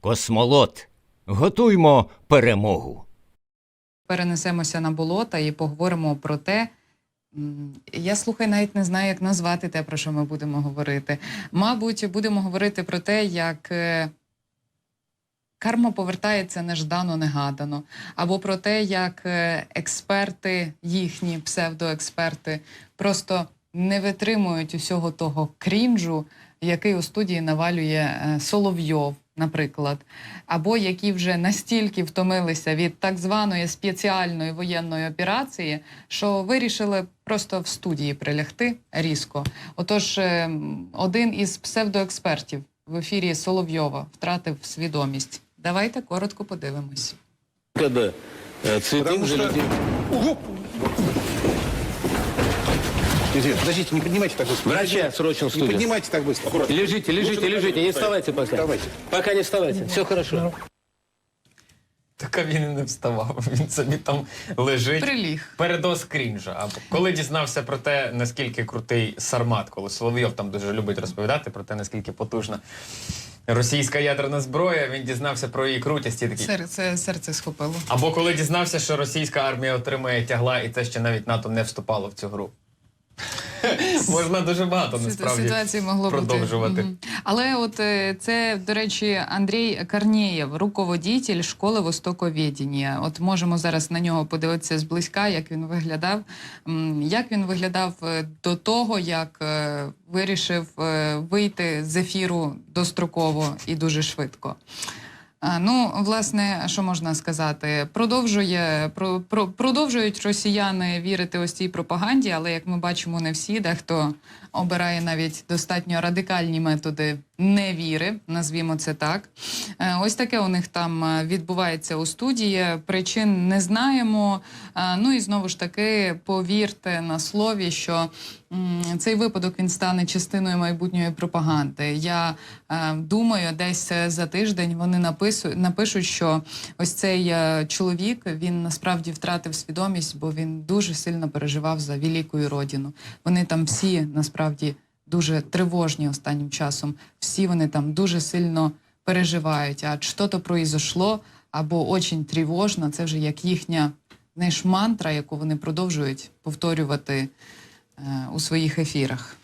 Космолот. Готуймо перемогу. перенесемося на болота і поговоримо про те. Я слухай, навіть не знаю, як назвати те, про що ми будемо говорити. Мабуть, будемо говорити про те, як е, карма повертається неждано, негадано, або про те, як е, експерти, їхні псевдоексперти, просто не витримують усього того крінжу, який у студії навалює е, Соловйов, наприклад або які вже настільки втомилися від так званої спеціальної воєнної операції, що вирішили просто в студії прилягти різко. Отож, е, один із псевдоекспертів в ефірі Соловйова втратив свідомість. Давайте коротко подивимось. Когда цветы Потому уже что- люди- Ого! Извините, подождите, не поднимайте так быстро. Врача срочно в Не студию. поднимайте так быстро. Аккуратно. Лежите, лежите, лежите, не вставайте пока. Давайте. Пока не вставайте, все хорошо. Так а він і не вставав. Він собі там лежить. Приліг. Передос крінжа. А коли дізнався про те, наскільки крутий Сармат, коли Соловйов там дуже любить розповідати про те, наскільки потужна російська ядерна зброя, він дізнався про її крутість і такий. Серце, серце схопило. Або коли дізнався, що російська армія отримує тягла, і це ще навіть НАТО не вступало в цю гру. Можна дуже багато насправді Ситуації могло продовжувати. бути. Але от е, це, до речі, Андрій Корнєєв, руководитель школи востоковедення. От можемо зараз на нього подивитися зблизька, як він виглядав. Як він виглядав е, до того, як е, вирішив вийти з ефіру достроково і дуже швидко. Ну, власне, що можна сказати? Продовжує про, про, продовжують росіяни вірити ось цій пропаганді, але як ми бачимо, не всі дехто обирає навіть достатньо радикальні методи невіри, назвімо це так. Е, Ось таке у них там е, відбувається у студії. Причин не знаємо. Е, Ну і знову ж таки, повірте на слові, що цей випадок він стане частиною майбутньої пропаганди. Я думаю, десь за тиждень вони напишуть, що ось цей чоловік він насправді втратив свідомість, бо він дуже сильно переживав за велику родину. Вони там всі насправді дуже тривожні останнім часом. Всі вони там дуже сильно переживають. А що то произошло або очень тривожно, це вже як їхня знаєш, мантра, яку вони продовжують повторювати е, у своїх ефірах.